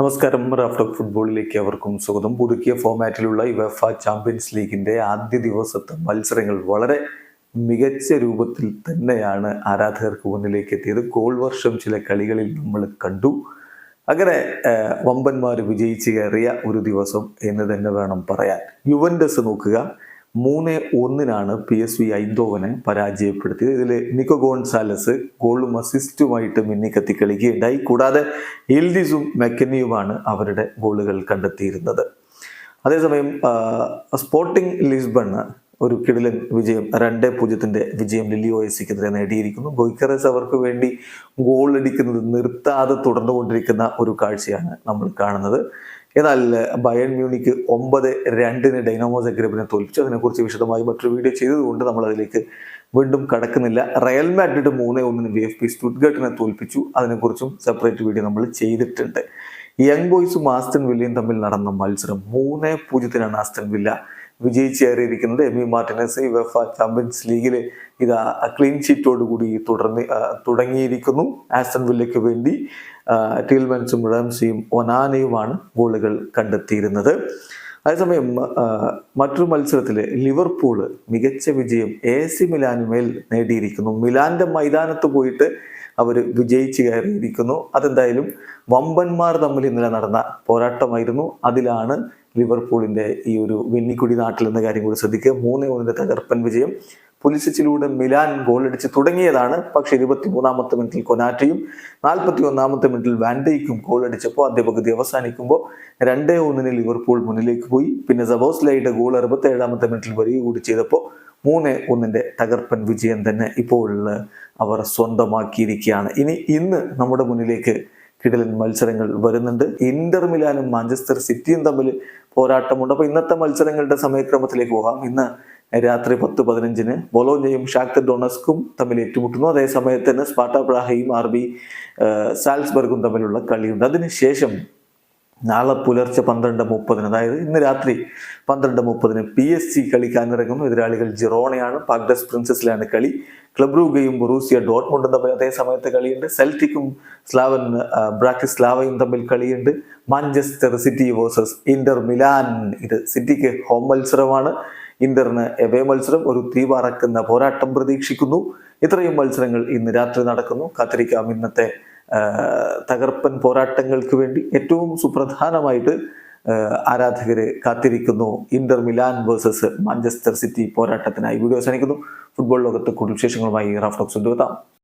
നമസ്കാരം. റാഫ്റ്റോക്ക് ഫുട്ബോളിലേക്ക് അവർക്കും സ്വാഗതം. പുതുക്കിയ ഫോമാറ്റിലുള്ള യുവഫ ചാമ്പ്യൻസ് ലീഗിന്റെ ആദ്യ ദിവസത്തെ മത്സരങ്ങൾ വളരെ മികച്ച രൂപത്തിൽ തന്നെയാണ് ആരാധകർക്ക് മുന്നിലേക്ക് എത്തിയത്. ഗോൾ വർഷം ചില കളികളിൽ നമ്മൾ കണ്ടു. അങ്ങനെ വമ്പന്മാർ വിജയിച്ച് കയറിയ ഒരു ദിവസം എന്ന് തന്നെ വേണം പറയാൻ. യുവൻഡസ് നോക്കുക. മൂന്ന് ഒന്നിനാണ് പി എസ് വി ഐന്തോവനെ പരാജയപ്പെടുത്തിയത്. ഇതിൽ നിക്കോ ഗോൺസാലസ് ഗോളും അസിസ്റ്റുമായിട്ട് മിന്നിക്കത്തി കളിക്കുകയുണ്ടായി. കൂടാതെ എൽഡിസും മെക്കനിയുമാണ് അവരുടെ ഗോളുകൾ കണ്ടെത്തിയിരുന്നത്. അതേസമയം സ്പോർട്ടിംഗ് ലിസ്ബൺ ഒരു കിടിലൻ വിജയം രണ്ട് പൂജ്യത്തിന്റെ വിജയം ലിലിയോ എസിക്കെതിരെ നേടിയിരിക്കുന്നു. ഗോയ്ക്കറസ് അവർക്ക് വേണ്ടി ഗോൾ അടിക്കുന്നത് നിർത്താതെ തുടർന്നുകൊണ്ടിരിക്കുന്ന ഒരു കാഴ്ചയാണ് നമ്മൾ കാണുന്നത്. എന്നാൽ ബയൺ മ്യൂണിക്ക് ഒമ്പത് രണ്ടിന് ഡൈനാമോ സഗ്രബിനെ തോൽപ്പിച്ചു. അതിനെക്കുറിച്ച് വിശദമായി മറ്റൊരു വീഡിയോ ചെയ്തതുകൊണ്ട് നമ്മൾ അതിലേക്ക് വീണ്ടും കടക്കുന്നില്ല. റയൽ മാഡ്രിഡ് മൂന്ന് ഒന്നിന് വി എഫ് പി സ്റ്റുഡ്ഗട്ടിനെ തോൽപ്പിച്ചു. അതിനെക്കുറിച്ചും സെപ്പറേറ്റ് വീഡിയോ നമ്മൾ ചെയ്തിട്ടുണ്ട്. യങ് ബോയ്സും ആസ്റ്റൺ വില്ലയും തമ്മിൽ നടന്ന മത്സരം മൂന്ന് പൂജ്യത്തിനാണ് ആസ്റ്റൺ വില്ല വിജയിച്ചേറിയിരിക്കുന്നത് എമി മാർട്ടിനസ് വെഫ ചാമ്പ്യൻസ് ലീഗിൽ ഇത് ക്ലീൻ ഷീറ്റോടുകൂടി തുടർന്ന് തുടങ്ങിയിരിക്കുന്നു. ആസ്റ്റൺ വില്ലയ്ക്ക് വേണ്ടി ടീൽമൻസും റംസിയും ഒനാനയുമാണ് ഗോളുകൾ കണ്ടെത്തിയിരുന്നത്. അതേസമയം മറ്റൊരു മത്സരത്തിൽ ലിവർപൂൾ മികച്ച വിജയം എ സി മിലാനുമേൽ നേടിയിരിക്കുന്നു. മിലാന്റെ മൈതാനത്ത് പോയിട്ട് അവർ വിജയിച്ചു കയറിയിരിക്കുന്നു. അതെന്തായാലും വമ്പന്മാർ തമ്മിൽ ഇന്നലെ നടന്ന പോരാട്ടമായിരുന്നു. അതിലാണ് ലിവർപൂളിന്റെ ഈ ഒരു വെന്നിക്കുടി നാട്ടിൽ എന്ന കാര്യം കൂടി ശ്രദ്ധിക്കുക. മൂന്ന് ഒന്നിന്റെ തകർപ്പൻ വിജയം. പുലിസിച്ചിലൂടെ മിലാൻ ഗോളടിച്ച് തുടങ്ങിയതാണ്. പക്ഷെ ഇരുപത്തി മൂന്നാമത്തെ മിനിറ്റിൽ കൊനാറ്റയും നാൽപ്പത്തി ഒന്നാമത്തെ മിനിറ്റിൽ വാൻഡേക്കും ഗോൾ അടിച്ചപ്പോൾ ആദ്യ പകുതി അവസാനിക്കുമ്പോൾ രണ്ടേ ഒന്നിന് ലിവർപൂൾ മുന്നിലേക്ക് പോയി. പിന്നെ സബോസ്ലൈയുടെ ഗോൾ അറുപത്തി ഏഴാമത്തെ മിനിറ്റിൽ വരിക കൂടി ചെയ്തപ്പോൾ മൂന്ന് ഒന്നിന്റെ തകർപ്പൻ വിജയം തന്നെ ഇപ്പോൾ അവർ സ്വന്തമാക്കിയിരിക്കുകയാണ്. ഇനി ഇന്ന് നമ്മുടെ മുന്നിലേക്ക് കിടലൻ മത്സരങ്ങൾ വരുന്നുണ്ട്. ഇന്റർ മിലാനും മാഞ്ചസ്റ്റർ സിറ്റിയും തമ്മിൽ പോരാട്ടമുണ്ട്. അപ്പൊ ഇന്നത്തെ മത്സരങ്ങളുടെ സമയക്രമത്തിലേക്ക് പോകാം. ഇന്ന് രാത്രി പത്ത് പതിനഞ്ചിന് ബൊലോഞ്ഞയും ഷാക്തർ ഡൊണസ്കും തമ്മിൽ ഏറ്റുമുട്ടുന്നു. അതേസമയത്ത് തന്നെ സ്പാട്ട പ്രാഹയും ആർ ബി സാൽസ്ബർഗും തമ്മിലുള്ള കളിയുണ്ട്. അതിനുശേഷം നാളെ പുലർച്ചെ പന്ത്രണ്ട് മുപ്പതിന് അതായത് ഇന്ന് രാത്രി പന്ത്രണ്ട് മുപ്പതിന് പി എസ് സി കളിക്കാനിറങ്ങുന്നു. എതിരാളികൾ ജിറോണയാണ് പാഗ്ഡസ് പ്രിൻസസിലാണ് കളി. ക്ലബ് റൂഗയും ബൊറൂസിയ ഡോട്ട്മുണ്ടും തമ്മിൽ അതേ സമയത്ത് കളിയുണ്ട്. സെൽറ്റിക്കും സ്ലാവൻ ബ്രാക്കിസ് സ്ലാവയും തമ്മിൽ കളിയുണ്ട്. Manchester City versus Inter Milan. ഇത് സിറ്റിക്ക് ഹോം മത്സരമാണ്. ഇന്ററിന് എവേ മത്സരം ഒരു തീ പറക്കുന്ന പോരാട്ടം പ്രതീക്ഷിക്കുന്നു. ഇത്രയും മത്സരങ്ങൾ ഇന്ന് രാത്രി നടക്കുന്നു. കാത്തിരിക്കാം ഇന്നത്തെ തകർപ്പൻ പോരാട്ടങ്ങൾക്ക് വേണ്ടി ഏറ്റവും സുപ്രധാനമായിട്ട് ആരാധകരെ കാത്തിരിക്കുന്നു. Inter Milan versus Manchester City പോരാട്ടത്തിനായി. Video അവസാനിക്കുന്നു. ഫുട്ബോൾ ലോകത്ത് കൂടുതൽ വിശേഷങ്ങളുമായി റാഫ്റ്റോക്സ് കൊണ്ടുവെത്താം